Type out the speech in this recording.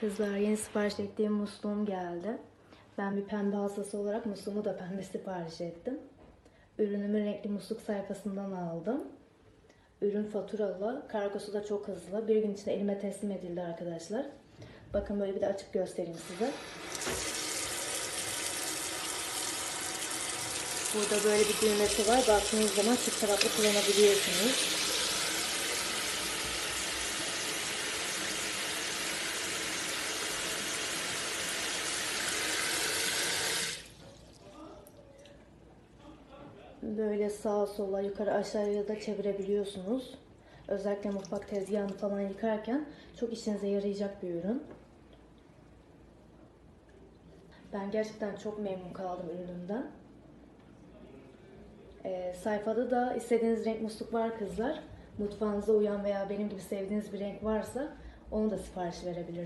Kızlar yeni sipariş ettiğim musluğum geldi. Ben bir pembe hastası olarak musluğumu da pembe sipariş ettim. Ürünümü renkli musluk sayfasından aldım. Ürün faturalı, kargosu da çok hızlı. Bir gün içinde elime teslim edildi arkadaşlar. Bakın böyle bir de açıp göstereyim size. Burada böyle bir düğmesi var. Baktığınız zaman çift taraflı kullanabiliyorsunuz. Böyle sağa sola yukarı aşağıya da çevirebiliyorsunuz. Özellikle mutfak tezgahını falan yıkarken çok işinize yarayacak bir ürün. Ben gerçekten çok memnun kaldım ürünümden. Ee, sayfada da istediğiniz renk musluk var kızlar. Mutfağınıza uyan veya benim gibi sevdiğiniz bir renk varsa onu da sipariş verebilirsiniz.